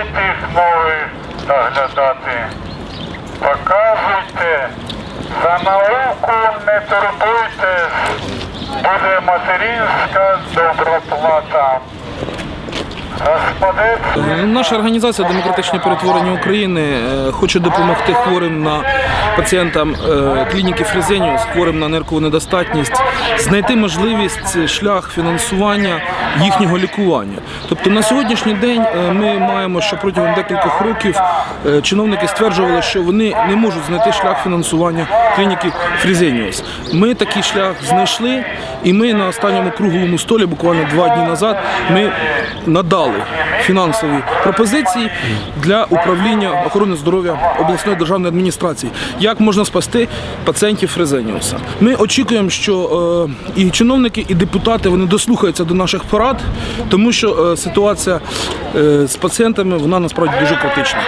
їх мови доглядати. Показуйте, за науку не турбуйтесь, буде материнська доброплата. Наша організація Демократичне перетворення України е, хоче допомогти хворим на пацієнтам е, клініки Фрезеніус, хворим на ниркову недостатність, знайти можливість е, шлях фінансування їхнього лікування. Тобто на сьогоднішній день е, ми маємо, що протягом декількох років чиновники стверджували, що вони не можуть знайти шлях фінансування клініки Фрезеніус. Ми такий шлях знайшли, і ми на останньому круглому столі, буквально два дні назад, ми надали фінансові пропозиції для управління охорони здоров'я обласної державної адміністрації. Як можна спасти пацієнтів Фрезеніуса? Ми очікуємо, що е, і чиновники, і депутати вони дослухаються до наших порад, тому що е, ситуація е, з пацієнтами вона насправді дуже критична.